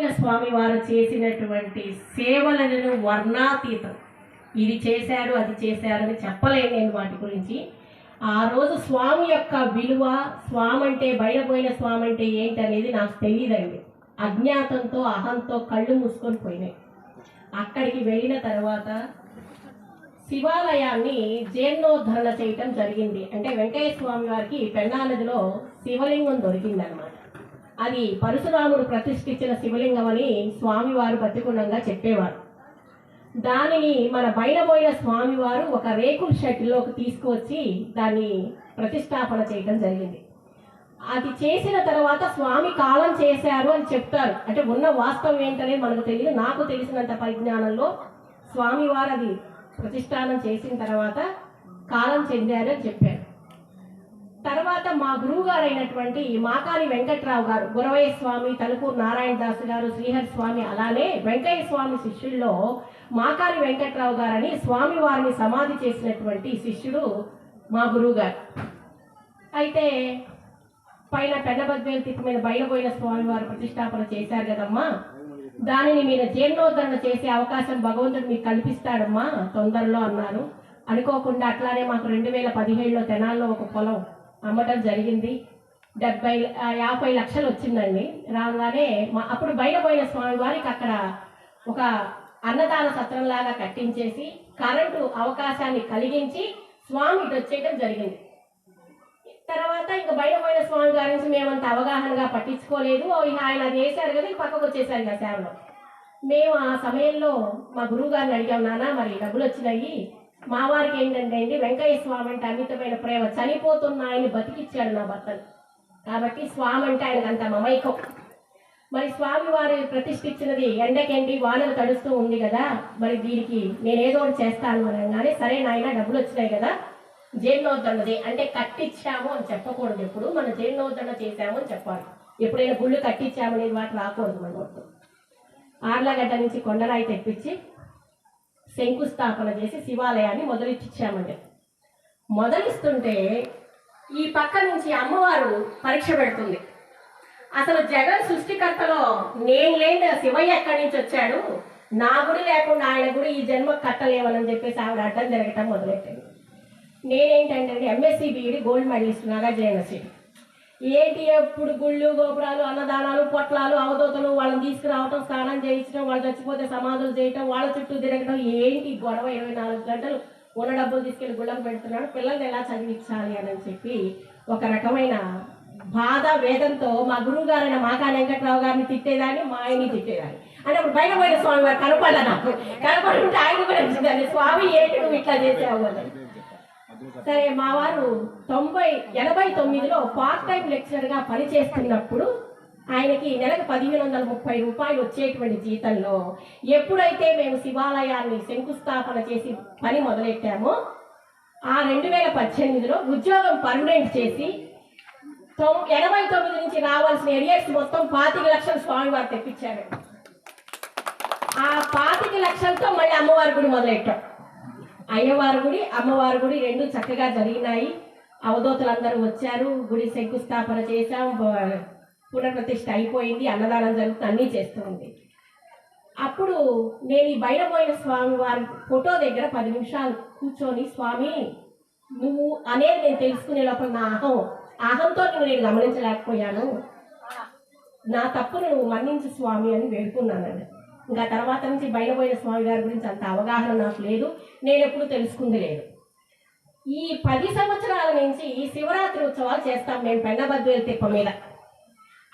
స్వామి వారు చేసినటువంటి సేవలను వర్ణాతీతం. ఇది చేశారు అది చేశారు అని నేను వాటి గురించి. ఆ రోజు స్వామి యొక్క విలువ స్వామి అంటే బయటపోయిన స్వామి అంటే ఏంటనేది నాకు తెలియదండి అజ్ఞాతంతో అహంతో కళ్ళు మూసుకొని పోయినాయి. అక్కడికి వెళ్ళిన తర్వాత శివాలయాన్ని జీర్ణోద్ధరణ చేయటం జరిగింది. అంటే వెంకయ్య స్వామి వారికి పెన్నా నదిలో శివలింగం దొరికిందనమాట. అది పరశురాముడు ప్రతిష్ఠించిన శివలింగం అని స్వామివారు బతికుండంగా చెప్పేవారు. దానిని మన బయటపోయిన స్వామివారు ఒక రేకుల షెడ్లోకి తీసుకువచ్చి దాన్ని ప్రతిష్టాపన చేయడం జరిగింది. అది చేసిన తర్వాత స్వామి కాలం చేశారు అని చెప్తారు. అంటే ఉన్న వాస్తవం ఏంటనేది మనకు తెలియదు. నాకు తెలిసినంత పరిజ్ఞానంలో స్వామివారు అది ప్రతిష్టానం చేసిన తర్వాత కాలం చెందారు అని చెప్పారు. తర్వాత మా గురువు గారు అయినటువంటి మాకాని వెంకట్రావు గారు గురవయ్య స్వామి తలుపూరు నారాయణ దాస్ గారు శ్రీహరి స్వామి అలానే వెంకయ్య స్వామి శిష్యుల్లో మాకాని వెంకట్రావు గారని స్వామి వారిని సమాధి చేసినటువంటి శిష్యుడు మా గురువు గారు అయితే పైన పెన్నబద్వేలు తిప్పు మీద బయలుపోయిన స్వామి వారు ప్రతిష్టాపన చేశారు కదమ్మా. దానిని మీరు జీర్ణోద్ధరణ చేసే అవకాశం భగవంతుడు మీకు కల్పిస్తాడమ్మా తొందరలో అన్నారు అనుకోకుండా అట్లానే మాకు రెండు వేల పదిహేడులో తెనాల్లో ఒక పొలం అమ్మటం జరిగింది. డెబ్బై యాభై లక్షలు వచ్చిందండి. రాగానే మా అప్పుడు బయటపోయిన స్వామి వారికి అక్కడ ఒక అన్నదాన సత్రంలాగా కట్టించేసి కరెంటు అవకాశాన్ని కలిగించి స్వామి ఇటు వచ్చేయడం జరిగింది. తర్వాత ఇంకా బయట పోయిన స్వామి గారి నుంచి మేమంత అవగాహనగా పట్టించుకోలేదు. ఇక ఆయన అది వేశారు కదా పక్కకు వచ్చేసారు కదా సేవలో మేము ఆ సమయంలో మా గురువు గారిని అడిగాం నాన్న మరి డబ్బులు వచ్చినాయి. మా వారికి ఏంటంటే అండి వెంకయ్య స్వామి అంటే అమితమైన ప్రేమ. చనిపోతున్న ఆయన బతికిచ్చాడు నా భర్తను. కాబట్టి స్వామి అంటే ఆయనకు అంత మమైకం. మరి స్వామి వారి ప్రతిష్ఠించినది ఎండకెండి వానలు తడుస్తూ ఉంది కదా మరి దీనికి నేనేదో ఒకటి చేస్తాను అనగానే సరే నాయన డబ్బులు వచ్చినాయి కదా జీర్ణోద్ధరణది. అంటే కట్టించాము అని చెప్పకూడదు ఎప్పుడు మనం జీర్ణోద్ధరణ చేశాము అని చెప్పాలి. ఎప్పుడైనా గుళ్ళు కట్టించాము అనేది మాట రాకూడదు మన ఆర్లగడ్డ నుంచి కొండరాయి తెప్పించి శంకుస్థాపన చేసి శివాలయాన్ని మొదలెట్టించామండి మొదలిస్తుంటే ఈ పక్క నుంచి అమ్మవారు పరీక్ష పెడుతుంది. అసలు జగన్ సృష్టికర్తలో నేను లేని శివయ్య ఎక్కడి నుంచి వచ్చాడు? నా గుడి లేకుండా ఆయన గుడి ఈ జన్మ కట్టలేమని చెప్పేసి ఆవిడ అడ్డం జరగటం మొదలెట్టింది. నేనేంటంటే MSc BEd gold medalist Nagarjuna university. ఏంటి ఎప్పుడు గుళ్ళు గోపురాలు అన్నదానాలు పొట్లాలు అవధూతలు వాళ్ళని తీసుకురావటం స్నానం చేయించడం వాళ్ళు చచ్చిపోతే సమాధులు చేయటం వాళ్ళ చుట్టూ తిరగడం ఏంటి గొడవ? ఇరవై నాలుగు గంటలు ఉన్న డబ్బులు తీసుకెళ్ళి గుళ్ళకు పెడుతున్నాడు. పిల్లల్ని ఎలా చదివించాలి అని చెప్పి ఒక రకమైన బాధ వేదంతో మా గురువు గారైన మాకా వెంకట్రావు గారిని తిట్టేదాన్ని మా ఆయన్ని తిట్టేదాన్ని. అంటే అప్పుడు బయట పోయిన స్వామి వారు కనపడ నాకు. కనపడుంటే ఆయన కూడా స్వామి ఏంటి నువ్వు ఇట్లా చేసావు? అని. సరే మా వారు తొంభై ఎనభై తొమ్మిదిలో పార్ట్ టైం లెక్చరర్గా పనిచేస్తున్నప్పుడు ఆయనకి నెలకు పదిహేను వందల ముప్పై రూపాయలు వచ్చేటువంటి జీతంలో ఎప్పుడైతే మేము శివాలయాన్ని శంకుస్థాపన చేసి పని మొదలెట్టామో ఆ రెండు వేల పద్దెనిమిదిలో ఉద్యోగం పర్మనెంట్ చేసి తొం- ఎనభై తొమ్మిది నుంచి రావాల్సిన ఎరియర్స్ మొత్తం పాతిక లక్షలు స్వామివారు తెప్పించారు. ఆ పాతిక లక్షలతో మళ్ళీ అమ్మవారి గుడి మొదలెట్టాం. అయ్యవారు గుడి అమ్మవారు గుడి రెండు చక్కగా జరిగినాయి. అవధూతలందరూ వచ్చారు గుడి శంకుస్థాపన చేశాం బ- పునర్ప్రతిష్ఠ అయిపోయింది అన్నదానం జరుగుతుంది అన్నీ చేస్తుంది అప్పుడు నేను ఈ బయటపోయిన స్వామి వారి ఫోటో దగ్గర పది నిమిషాలు కూర్చొని స్వామి నువ్వు అనేది నేను తెలుసుకునే లోపల నా అహం అహంతో నువ్వు నేను గమనించలేకపోయాను. నా తప్పును నువ్వు మన్నించు స్వామి అని వేడుకున్నానండి. ఇంకా తర్వాత నుంచి బయటపోయిన స్వామి గారి గురించి అంత అవగాహన నాకు లేదు. నేను ఎప్పుడు తెలుసుకుంది లేదు. ఈ పది సంవత్సరాల నుంచి ఈ శివరాత్రి ఉత్సవాలు చేస్తాం మేము పెన్నబద్వేలు తిప్ప మీద.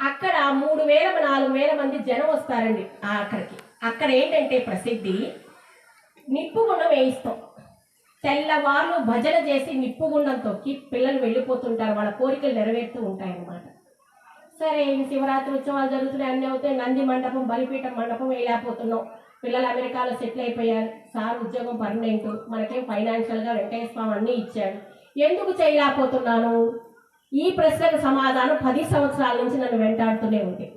అక్కడ మూడు వేల నాలుగు వేల మంది జనం వస్తారండి ఆ అక్కడికి అక్కడ ఏంటంటే ప్రసిద్ధి? నిప్పుగుండం వేయిస్తాం. తెల్లవార్లు భజన చేసి నిప్పుగుండం తొక్కి పిల్లలు వెళ్ళిపోతుంటారు. వాళ్ళ కోరికలు నెరవేరుతూ ఉంటాయన్నమాట. సరే శివరాత్రి ఉత్సవాలు జరుగుతున్నాయి అన్నీ అవుతాయి. నంది మండపం బలిపీఠం మండపం వేయలేకపోతున్నాం పిల్లలు అమెరికాలో సెటిల్ అయిపోయారు. సార్ ఉద్యోగం పర్మనెంట్. మనకేం ఫైనాన్షియల్గా వెంకయ్య స్వామి అన్నీ ఇచ్చాడు. ఎందుకు చేయలేకపోతున్నాను? ఈ ప్రశ్నకు సమాధానం పది సంవత్సరాల నుంచి నన్ను వెంటాడుతూనే ఉంది.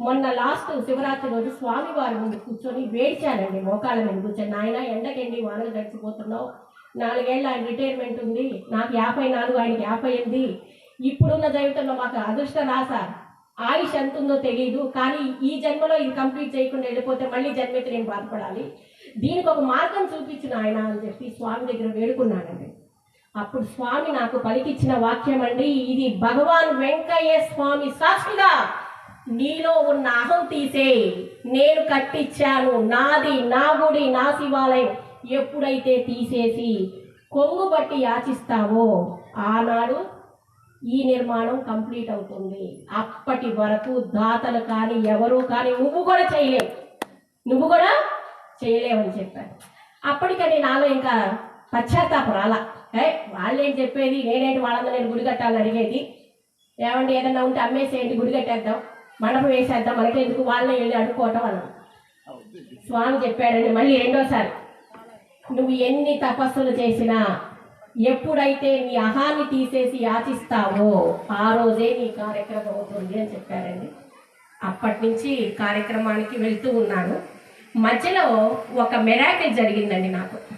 మొన్న లాస్ట్ శివరాత్రి రోజు స్వామి వారి ముందు కూర్చొని వేడిచానండి మోకాళ్ళ మీద కూర్చొని నాయన ఎండకెండి వానలు గడిచిపోతున్నావు? నాలుగేళ్ళు ఆయన రిటైర్మెంట్ ఉంది. నాకు యాభై నాలుగు ఆయనకి యాభై ఎనిమిది. ఇప్పుడున్న జీవితంలో మాకు అదృష్టం రాసా ఆయుష్ ఎంత ఉందో తెలియదు కానీ ఈ జన్మలో ఇది కంప్లీట్ చేయకుండా వెళ్ళిపోతే మళ్ళీ జన్మెత్తి నేను బాధపడాలి. దీనికి ఒక మార్గం చూపించిన ఆయన అని చెప్పి స్వామి దగ్గర వేడుకున్నానండి అప్పుడు స్వామి నాకు పలికిచ్చిన వాక్యం అండి ఇది భగవాన్ వెంకయ్య స్వామి సాక్షిగా నీలో ఉన్న అహం తీసే నేను కట్టించాను నాది నా గుడి నా శివాలయం ఎప్పుడైతే తీసేసి కొంగు బట్టి యాచిస్తావో ఆనాడు ఈ నిర్మాణం కంప్లీట్ అవుతుంది. అప్పటి వరకు దాతలు కానీ ఎవరు కానీ నువ్వు కూడా చేయలేవు. నువ్వు కూడా చేయలేవని చెప్పాను అప్పటికని నాలో ఇంకా పశ్చాత్తాపం రాలా. ఏ వాళ్ళేం చెప్పేది? నేనేంటి వాళ్ళందరూ నేను గుడి కట్టాలని అడిగేది? ఏమండి ఏదన్నా ఉంటే అమ్మేసేయండి గుడి కట్టేద్దాం. మండపం వేసేద్దాం మనకెందుకు? వాళ్ళని వెళ్ళి అడుక్కోవటం అన్నాను స్వామి చెప్పాడండి మళ్ళీ రెండోసారి. నువ్వు ఎన్ని తపస్సులు చేసినా ఎప్పుడైతే నీ అహాన్ని తీసేసి యాచిస్తావో ఆ రోజే నీ కార్యక్రమం అవుతుంది అని చెప్పారండి. అప్పటి నుంచి కార్యక్రమానికి వెళ్తూ ఉన్నాను. మధ్యలో ఒక మెరాకిల్ జరిగిందండి నాకు.